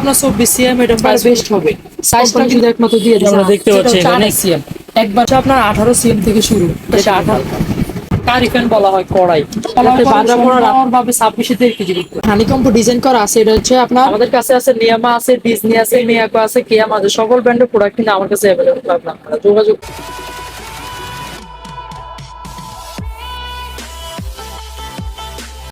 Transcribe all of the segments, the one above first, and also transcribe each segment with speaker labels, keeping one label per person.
Speaker 1: আপনার চব্বিশ সিএম এটা প্রাইস বেস্ট হবে। সাইজটা কিন্তু একমাত্র দিয়ে
Speaker 2: আমরা দেখতে পাচ্ছি এখানে।
Speaker 1: সিএম একবার আপনার আঠারো সিএম থেকে শুরু। কারিফেন বলা হয় কড়াই। ভাবে ছাব্বিশে দেড় কেজি হানিকম্প ডিজাইন করা আছে এটা হচ্ছে আপনার আমাদের কাছে আছে নিয়ামা আছে ডিজনি আছে মিয়াকো আছে কিয়াম আছে সকল ব্র্যান্ডের প্রোডাক্ট কিন্তু আমার কাছে অ্যাভেলেবল পাবেন আপনারা। যোগাযোগ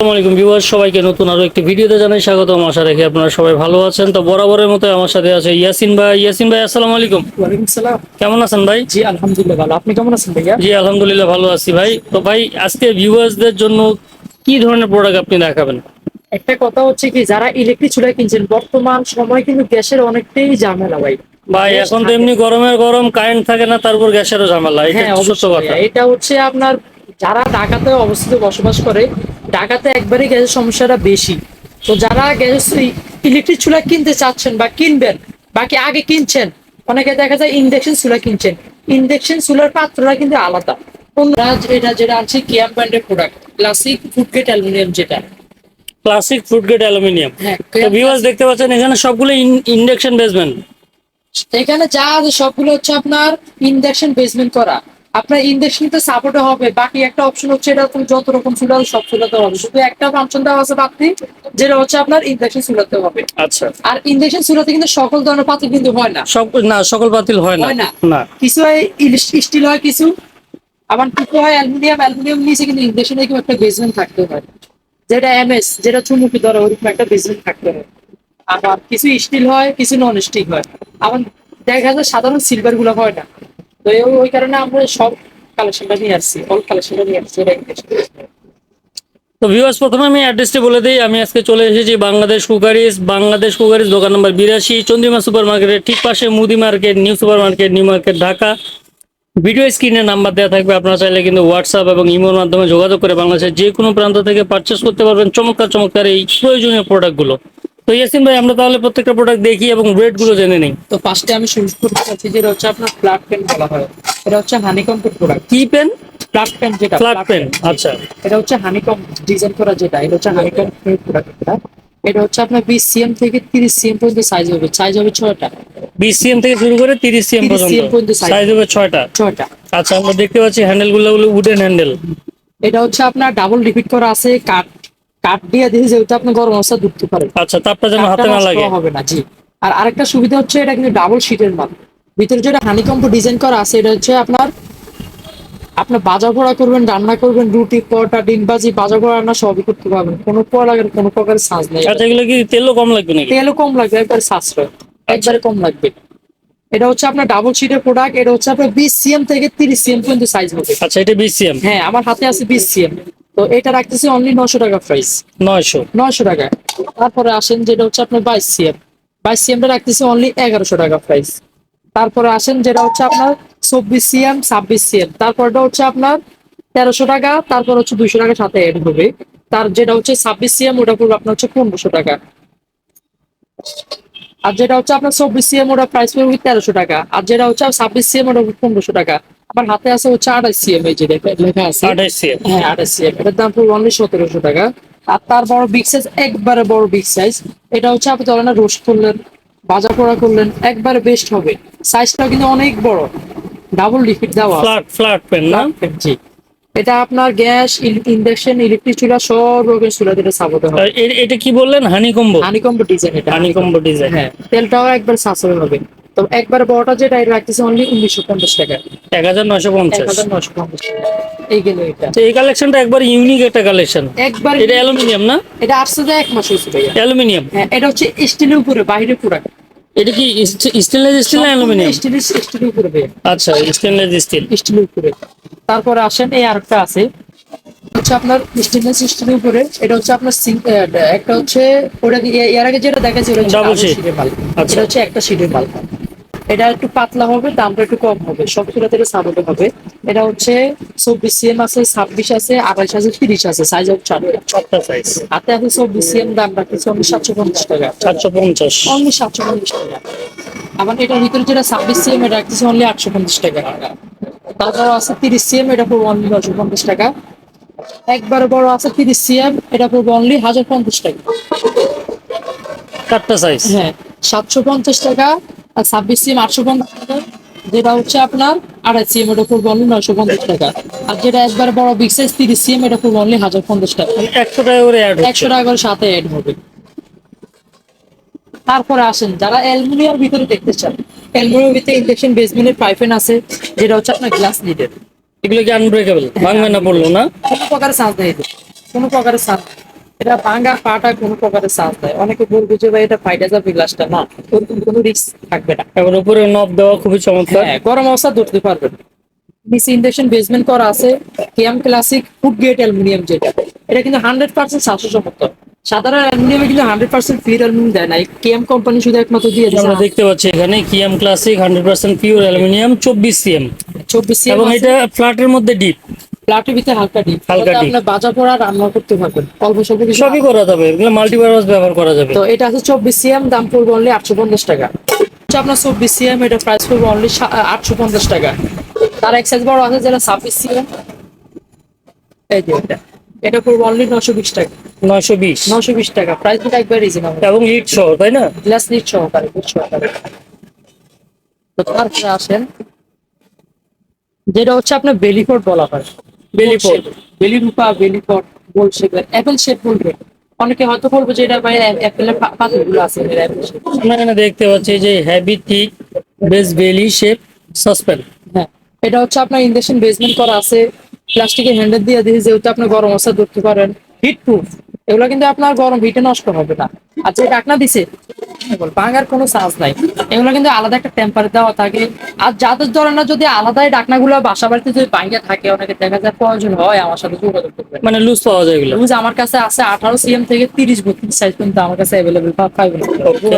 Speaker 2: আসসালামু আলাইকুম ভিউয়ার সবাইকে নতুন আরও একটি ভিডিওতে জানাই স্বাগতম। আশা রাখি আপনারা সবাই ভালো আছেন। তো বরাবরের মতো আমার সাথে আছে ইয়াসিন ভাই। ইয়াসিন ভাই আসসালামু আলাইকুম।
Speaker 1: ওয়ালাইকুম সালাম।
Speaker 2: কেমন আছেন ভাই?
Speaker 1: জি আলহামদুলিল্লাহ ভালো। আপনি কেমন আছেন ভাইয়া?
Speaker 2: জি আলহামদুলিল্লাহ ভালো আছি ভাই। তো ভাই আজকে ভিউয়ার্সদের জন্য কি ধরনের প্রোডাক্ট আপনি দেখাবেন?
Speaker 1: একটা কথা হচ্ছে কি যারা ইলেকট্রিক চুলা কিনছেন বর্তমান সময় কিন্তু গ্যাসের অনেকটাই ঝামেলা ভাই।
Speaker 2: ভাই এখন তো এমনি গরমের গরম কারেন্ট থাকে না তারপর গ্যাসেরও ঝামেলা। এটা
Speaker 1: হ্যাঁ
Speaker 2: কথা।
Speaker 1: এটা হচ্ছে আপনার যারা ঢাকাতে অবস্থিত বসবাস করে ঢাকাতে একবারই গ্যাসের সমস্যাটা বেশি। তো যারা গ্যাস ইলেকট্রিক চুলা কিনতে চাচ্ছেন বা কিনবেন বাকি আগে কিনছেন অনেকে দেখা যায় ইন্ডাকশন চুলা কিনছেন। ইন্ডাকশন চুলার পাত্রটা কিন্তু আলাদা। এটা যেটা আছে কিয়াম ব্র্যান্ডের product classic food grade aluminium যেটা।
Speaker 2: ক্লাসিক ফুড গ্রেড অ্যালুমিনিয়াম তো ভিউয়ার্স দেখতে পাচ্ছেন এখানে সবগুলো ইন্ডাকশন বেসমেন্ট
Speaker 1: এখানে যা আছে সবগুলো হচ্ছে আপনার ইন্ডাকশন বেসমেন্ট করা। আপনার ইন্ডাকশন তো সাপোর্ট হবে বাকি একটা অপশন হচ্ছে এটা যত রকম চুলা সব চুলাতে হবে। শুধু একটা ফাংশন দেওয়া আছে বাকি যেটা হচ্ছে আপনার ইন্ডাকশন চুলাতে হবে।
Speaker 2: আচ্ছা।
Speaker 1: আর ইন্ডাকশন চুলাতে কিন্তু সকল ধরনের পাত্র কিন্তু হয় না।
Speaker 2: সব না সকল বাতিল হয় না।
Speaker 1: না। কিছু হয় স্টিল হয় কিছু আবার কিছু হয় অ্যালুমিনিয়াম অ্যালুমিনিয়াম নিচে কিন্তু ইন্ডাকশনে কিন্তু একটা বেসমেন্ট থাকতে হয়। যেটা এমএস যেটা চুমুকি ধরে ওরকম একটা বেসমেন্ট থাকতে হয়। আবার কিছু স্টিল হয় কিছু নন স্টিল হয়। আবার দেখা যায় সাধারণ সিলভারগুলো হয় না। তো ওই কারণে আমরা সব কালেকশনটা নিয়ে আসছি অল কালেকশনটা নিয়ে আসছি
Speaker 2: তো ভিউয়ার্স প্রথমে আমি অ্যাড্রেসটি বলে দিই। আমি আজকে চলে এসেছি বাংলাদেশ কুকারিস বাংলাদেশ কুকারিস দোকান নম্বর বিরাশি, চন্দ্রিমা সুপার মার্কেটের ঠিক পাশে মুদি market, new super market new market, Dhaka. Video স্ক্রিনে নাম্বার দেওয়া থাকবে। আপনারা চাইলে কিন্তু হোয়াটসঅ্যাপ এবং ইমোর মাধ্যমে যোগাযোগ করে বাংলাদেশের যে কোনো প্রান্ত থেকে পারচেস করতে পারবেন। চমৎকার চমৎকার এই প্রয়োজনীয় প্রোডাক্টগুলো তো ইয়াসিন ভাই আমরা তাহলে প্রত্যেকটা প্রোডাক্ট দেখি এবং রেটগুলো জেনে নিই।
Speaker 1: তো ফার্স্টে আমি শুরু করতে চাচ্ছি যেটা হচ্ছে আপনার ফ্ল্যাট পেন বলা হয়। এটা হচ্ছে হানিকম্পের প্রোডাক্ট
Speaker 2: কি পেন
Speaker 1: ফ্ল্যাট পেন যেটা
Speaker 2: ফ্ল্যাট পেন আচ্ছা।
Speaker 1: এটা হচ্ছে হানিকম ডিজাইন করা যেটা এটা হচ্ছে হানিকম প্রোডাক্ট এটা। এটা হচ্ছে আপনার বিশ সিএম থেকে তিরিশ সিএম পর্যন্ত সাইজ হবে সাইজ হবে ছয়টা।
Speaker 2: বিশ সিএম থেকে শুরু করে তিরিশ সিএম
Speaker 1: 30
Speaker 2: পর্যন্ত। সাইজ হবে ছয়টা।
Speaker 1: ছয়টা।
Speaker 2: আচ্ছা আমরা দেখতে পাচ্ছি হ্যান্ডেলগুলো হলো উডেন হ্যান্ডেল
Speaker 1: এটা হচ্ছে আপনার ডাবল রিপিট করা আছে কাঠ কাঠ দিয়ে দিয়ে যেহেতু আপনি গরম অবস্থা ঢুকতে পারেন।
Speaker 2: আচ্ছা তাপটা যেন হাতে না লাগে।
Speaker 1: হবে না জি। আর আরেকটা সুবিধা হচ্ছে এটা কিন্তু ডাবল শীটের মাল। ভিতরে যেটা হানিকম্প ডিজাইন করা আছে এটা হচ্ছে আপনার আপনার বাজা পোড়া করবেন রান্না করবেন রুটি পরোটা ডিমবাজি বাজা পোড়া রান্না সবই করতে পারবেন। কোনো পোড়ার কোনো প্রকারের সাজ নেই।
Speaker 2: আচ্ছা এগুলো কি তেলও কম লাগবে নাকি?
Speaker 1: তেলও কম লাগবে একবার সাশ্রয়। একবারে কম লাগবে। এটা হচ্ছে আপনার ডাবল শিটের প্রোডাক্ট এটা হচ্ছে আপনার বিশ সিএম থেকে তিরিশ সিএম পর্যন্ত সাইজ হবে।
Speaker 2: আচ্ছা এটা বিশ সিএম
Speaker 1: হ্যাঁ আমার হাতে আছে বিশ সিএম তো এটা রাখতেছি অনলি নশো টাকা প্রাইস
Speaker 2: নয়শো।
Speaker 1: নয়শো টাকা। তারপরে আসেন যেটা হচ্ছে আপনার বাইশ সিএম বাইশ সিএমটা রাখতেছি অনলি এগারোশো টাকা প্রাইস তারপরে আসেন যেটা হচ্ছে আপনার চব্বিশ সিএম ছাব্বিশ সিএম তারপরটা হচ্ছে আপনার তেরোশো টাকা তারপর হচ্ছে দুইশো টাকা সাথে অ্যাড হবে। তার যেটা হচ্ছে ছাব্বিশ সিএম ওটা পড়বে আপনার হচ্ছে পনেরোশো টাকা। আর যেটা হচ্ছে আপনার চব্বিশ সিএম ওটা প্রাইস পড়বে তেরোশো টাকা। আর যেটা হচ্ছে ছাব্বিশ সিএম ওটা পনেরোশো টাকা। আমার হাতে আছে হচ্ছে আঠাশ সিএম এই যে লেখা- লেখা আছে।
Speaker 2: আঠাশ সিএম।
Speaker 1: হ্যাঁ আঠাশ সিএম। এটার দাম পড়বে অনলি সতেরোশো টাকা। আর তার বড় বিগ সাইজ একবারে বড় বিগ সাইজ এটা হচ্ছে আপনি ধরেন রোস্ট করলেন ভাজা পোড়া করলেন একবারে বেস্ট হবে। সাইজটা কিন্তু অনেক বড়। ডাবল রিপিট দেওয়া।
Speaker 2: ফ্ল্যাট ফ্ল্যাট পেন না?
Speaker 1: জি। এটা আপনার গ্যাস ইন্ডাকশন ইলেকট্রিক চুলা সব রকমের চুলা দিতে সাপোর্ট হবে।
Speaker 2: এটা কি বললেন? হানিকম্বো
Speaker 1: হানিকম্ব ডিজাইন এটা।
Speaker 2: হানিকম্বো ডিজাইন
Speaker 1: হ্যাঁ তেলটাও একবার সাশ্রয় হবে। তো একবার বড়টা যেটা এটা রাখতেছে অনলি উনিশশো পঞ্চাশ টাকা।
Speaker 2: এক হাজার নয়শো পঞ্চাশ।
Speaker 1: হাজার নশো পঞ্চাশ। এই গেল এটা।
Speaker 2: তো এই কালেকশনটা একবার ইউনিক একটা কালেকশন
Speaker 1: একবার
Speaker 2: এটা অ্যালুমিনিয়াম না?
Speaker 1: এটা আসছে যে এক মাস হয়েছে ভাইয়া।
Speaker 2: অ্যালুমিনিয়াম?
Speaker 1: হ্যাঁ এটা হচ্ছে স্টিলের উপরে বাইরে প্রোডাক্ট
Speaker 2: এটা কি স্টেনলেস স্টিল না অ্যালুমিনিয়াম?
Speaker 1: স্টিলের স্টিলের উপরে
Speaker 2: আচ্ছা স্টেনলেস স্টিল
Speaker 1: স্টিলের উপরে। তারপরে আসেন এই আরেকটা আছে। হচ্ছে আপনার স্টেনলেস স্টিলের উপরে। এটা হচ্ছে আপনার একটা হচ্ছে ওটা এর আগে যেটা দেখাচ্ছি ওটা হচ্ছে
Speaker 2: Double
Speaker 1: double
Speaker 2: sheet।
Speaker 1: sheet এর মাল।
Speaker 2: আচ্ছা।
Speaker 1: এটা হচ্ছে একটা শিটের মাল। এটা একটু পাতলা হবে দামটা একটু কম হবে। সব চুলা থেকে হবে। এটা হচ্ছে চব্বিশ সিএম আছে ছাব্বিশ আছে আঠাইশ আছে তিরিশ আছে। সাইজ চারটা
Speaker 2: সাইজ
Speaker 1: হাতে আছে চব্বিশ সিএম দাম রাখতেছে অনলি সাতশো পঞ্চাশ টাকা।
Speaker 2: চারশো পঞ্চাশ।
Speaker 1: অনলি সাতশো পঞ্চাশ টাকা। আমার এটার ভিতরে যেটা ছাব্বিশ সিএম এটা রাখতেছে অনলি আটশো পঞ্চাশ টাকা। তারপর আছে তিরিশ সিএম এটা পড়ব অনলি নশো পঞ্চাশ টাকা। একবারে বড় আছে তিরিশ সিএম এটা পড়ব অনলি হাজার পঞ্চাশ টাকা।
Speaker 2: চারটা সাইজ
Speaker 1: হ্যাঁ সাতশো পঞ্চাশ টাকা আর ছাব্বিশ সিএম আটশো পঞ্চাশ টাকা যেটা হচ্ছে আপনার আড়াই সিএম এটা পড়বে অনলি নয়শো পঞ্চাশ টাকা। আর যেটা একবার বড় বিগ সাইজ তিরিশ সিএম এটা পড়বে অনলি হাজার পঞ্চাশ টাকা।
Speaker 2: একশো টাকা করে
Speaker 1: একশো টাকা করে সাথে অ্যাড হবে। তারপরে আসেন যারা অ্যালুমিনিয়ার ভিতরে দেখতে চান অ্যালুমিনিয়ার ভিতরে ইন্ডাকশন বেসমেন্টের পাইপেন আছে যেটা হচ্ছে আপনার গ্লাস নিডের
Speaker 2: এগুলো কি আনব্রেকেবল ভাঙবে না পড়ল না?
Speaker 1: কোনো প্রকারের চান্স নেই কোনো প্রকারের চান্স এটা ভাঙা পাটা কোনো প্রকারের চান্স নেই। অনেকে বলবে যে ভাই এটা ফাইটা যাবে গ্লাসটা না। ওরকম কোনো রিস্ক থাকবে না।
Speaker 2: এখন উপরে নব দেওয়া খুবই চমৎকার।
Speaker 1: হ্যাঁ গরম অবস্থা ধরতে পারবেন। নিচে ইন্ডাকশন বেসমেন্ট করা আছে কেএম ক্লাসিক ফুড অ্যালুমিনিয়াম যেটা। এটা কিন্তু হান্ড্রেড পার্সেন্ট স্বাস্থ্যসম্মত। সাধারণ অ্যালুমিনিয়ামে কিন্তু হান্ড্রেড পার্সেন্ট ফির অ্যালুমিনিয়াম দেয় না। কেএম কোম্পানি শুধু একমাত্র দিয়ে
Speaker 2: আমরা দেখতে পাচ্ছি এখানে Kiam classic hundred percent pure aluminium চব্বিশ সিএম
Speaker 1: চব্বিশ
Speaker 2: এবং এটা ফ্ল্যাটের মধ্যে ডিপ
Speaker 1: প্লাটের ভিতরে হালকা ডিপ
Speaker 2: হালকা deep।
Speaker 1: আপনার বাজা পোড়া রান্না করতে পারবেন। অল্প স্বল্প কিছু
Speaker 2: সবই করা যাবে এগুলো মাল্টিপারপাস ব্যবহার করা যাবে।
Speaker 1: তো এটা আছে চব্বিশ সিএম দাম পড়বে অনলি আটশো পঞ্চাশ টাকা। হচ্ছে আপনার চব্বিশ সিএম এটা প্রাইস পড়বে অনলি আটশো পঞ্চাশ টাকা। তার এক সাইজ বড় আছে যেটা ছাব্বিশ সিএম। এই যে এটা। এটা পড়বে অনলি নশো বিশ টাকা।
Speaker 2: নয়শো বিশ।
Speaker 1: নশো বিশ টাকা। প্রাইস কিন্তু একবার রিজনেবল
Speaker 2: এবং লিড সহ তাই না?
Speaker 1: গ্লাস নিট সহকারে সহকারে। তো তারপরে আসেন। যেটা হচ্ছে আপনার বেলিফোর্ড বলা হয়। বেলি রূপা বেলিফোর্ড গোল শেপের অ্যাপেল শেপ বলবে। অনেকে হয়তো বলব যে এটা ভাই অ্যাপেলের পাথরগুলো আছে এর অ্যাপেল শেপ
Speaker 2: এখানে দেখতে পাচ্ছি যে heavy thick base belly shape suspend
Speaker 1: হ্যাঁ এটা হচ্ছে আপনার ইন্ডাকশন বেসমেন্ট করা আছে। প্লাস্টিকের হ্যান্ডেল দিয়ে দিয়ে যেহেতু আপনি গরম অবস্থা ধরতে পারেন। হিট প্রুফ এগুলো কিন্তু আপনার গরম হিটে নষ্ট হবে না। আর যে ডাকনা দিছে ভাঙার কোনো চান্স নাই। এগুলো কিন্তু আলাদা একটা টেম্পারে দেওয়া থাকে। আর যাদের ধরেন না যদি আলাদাই ডাকনাগুলো বাসা বাড়িতে যদি ভাঙে থাকে অনেকে দেখা যায় প্রয়োজন হয় আমার সাথে যোগাযোগ করবেন
Speaker 2: মানে লুজ পাওয়া যায় এগুলো?
Speaker 1: লুজ আমার কাছে আছে আঠারো সিএম থেকে তিরিশ বত্রিশ সাইজ পর্যন্ত আমার কাছে অ্যাভেলেবেল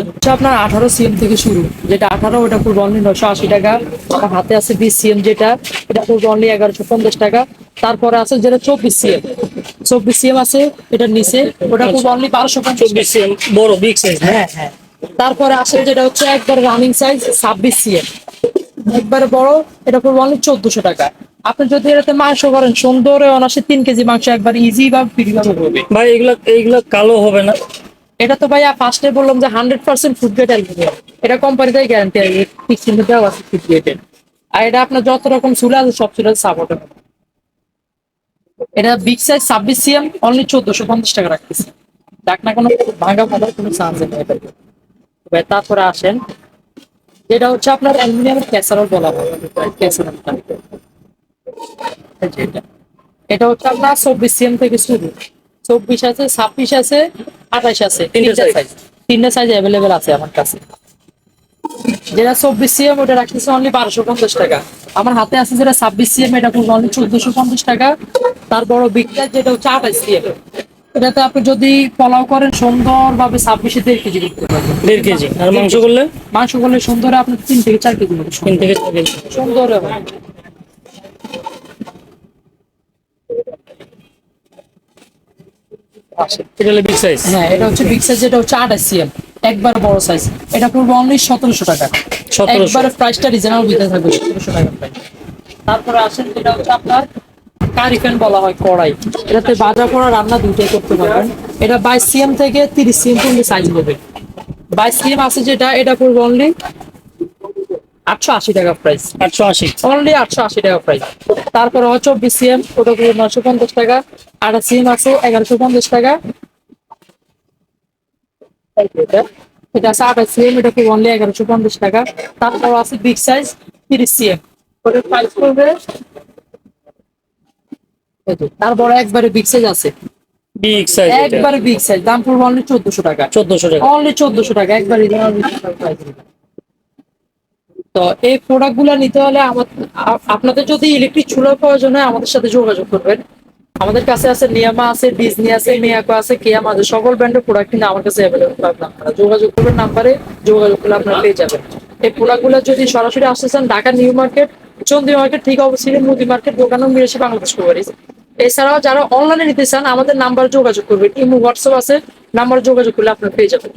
Speaker 1: হচ্ছে আপনার আঠারো সিএম থেকে শুরু যেটা আঠারো ওটা পুরো অনলি নশো আশি টাকা। আমার হাতে আছে বিশ সিএম যেটা এটা পুরো অনলি এগারোশো পঞ্চাশ টাকা। তারপরে আছে যেটা চব্বিশ সিএম চব্বিশ সিএম আছে এটার নিচে ওটা পুরো অনলি বারোশো পঞ্চাশ
Speaker 2: চব্বিশ সিএম বড় বিগ সাইজ
Speaker 1: হ্যাঁ হ্যাঁ। তারপরে আসে যেটা হচ্ছে একবার রানিং সাইজ ছাব্বিশ সিএম একবার বড় এটা পড়বে অনলি চোদ্দশো টাকা। আপনি যদি এটাতে মাংস করেন সুন্দর অনাসে তিন কেজি মাংস একবার ইজি বা ফ্রি ভাবে হবে।
Speaker 2: ভাই এগুলো এইগুলো কালো হবে না?
Speaker 1: এটা তো ভাইয়া ফার্স্টে বললাম যে hundred percent food grade aluminium এটা কোম্পানিতেই গ্যারান্টি আছে ফিক্সিং দেওয়া আছে ফুড গ্রেডের আর এটা আপনার যত রকম চুলা আছে সব চুলা সাপোর্ট হবে। এটা বিগ সাইজ ছাব্বিশ সিএম অনলি চোদ্দশো পঞ্চাশ টাকা রাখতেছে। দেখ না কোনো ভাঙা ফাটার কোনো চান্স নেই তবে তারপরে আসেন। যেটা হচ্ছে আপনার অ্যালুমিনিয়ামের ক্যাসারল বলা হয়। যে এটা। হচ্ছে আপনার চব্বিশ সিএম থেকে শুরু। চব্বিশ আছে ছাব্বিশ আছে আঠাশ আছে।
Speaker 2: তিনটে
Speaker 1: সাইজ তিনটা সাইজ অ্যাভেলেবেল আছে আমার কাছে। যেটা চব্বিশ সিএম ওটা রাখতেছে অনলি বারোশো পঞ্চাশ টাকা। আমার হাতে আছে যেটা ছাব্বিশ সিএম এটা অনলি চোদ্দশো পঞ্চাশ টাকা। তার বড় বিগটা যেটা হচ্ছে আঠাশ সিএম। এটাতে আপনি যদি পোলাও করেন সুন্দরভাবে ছাব্বিশে দেড় কেজি করতে পারবেন
Speaker 2: দেড় কেজি। আর মাংস করলে?
Speaker 1: মাংস করলে সুন্দর আপনার তিন থেকে চার কেজি হবে
Speaker 2: তিন থেকে চার কেজি।
Speaker 1: সুন্দর।
Speaker 2: এটা হলো বিগ সাইজ
Speaker 1: হ্যাঁ এটা হচ্ছে বিগ সাইজ যেটা হচ্ছে আঠাশ সিএম একবার বড় সাইজ এটা পড়বে অনলি সতেরোশো টাকা।
Speaker 2: 1700
Speaker 1: একবার প্রাইসটা রিজনেবল ভিতরে থাকবে সতেরোশো টাকা প্রাইস তারপরে আসেন যেটা হচ্ছে আপনার কারি ফ্যান বলা হয় কড়াই। এটাতে বাজা পোড়া রান্না দুইটাই করতে পারবেন। এটা বাইশ সিএম থেকে তিরিশ সিএম পর্যন্ত সাইজ হবে বাইশ সিএম আছে যেটা এটা পড়বে অনলি আটশো আশি টাকা প্রাইস
Speaker 2: আটশো আশি।
Speaker 1: অনলি আটশো আশি টাকা প্রাইস তারপরে হয় চব্বিশ সিএম ওটা পুরো নশো পঞ্চাশ টাকা। আঠাশ সিএম আছে এগারোশো পঞ্চাশ টাকা। এটা আছে আঠাশ সিএম এটা পুরো অনলি এগারোশো পঞ্চাশ টাকা। তারপর আছে বিগ সাইজ তিরিশ সিএম ওটার প্রাইস যে, তারপরে একবারে বিগ সাইজ আছে
Speaker 2: বিগ সাইজ
Speaker 1: একবারে বিগ সাইজ দাম পড়বে অনলি চোদ্দশো টাকা অনলি টাকা একবার তো এই প্রোডাক্টগুলো নিতে হলে আপনাদের যদি ইলেকট্রিক চুলার প্রয়োজন হয় আমাদের সাথে যোগাযোগ করবেন আমাদের কাছে আছে নিয়ামা আছে ডিজনি আছে মিয়াকো আছে কেয়াম আছে সকল ব্র্যান্ডের প্রোডাক্ট কিন্তু আমার কাছে অ্যাভেলেবল পাবেন আপনারা যোগাযোগ করবেন নাম্বারে যোগাযোগ করলে আপনারা পেয়ে যাবেন এই প্রোডাক্টগুলো যদি সরাসরি আসতে চান Dhaka new market Chandri market ঠিক অবশ্যই মুদি মার্কেট দোকান মিরেছে বাংলাদেশ কুয়ারিজ এছাড়াও যারা অনলাইনে নিতে চান, আমাদের নাম্বার যোগাযোগ করবেন। ইমো হোয়াটসঅ্যাপ আছে নাম্বার যোগাযোগ করলে আপনারা পেয়ে যাবেন।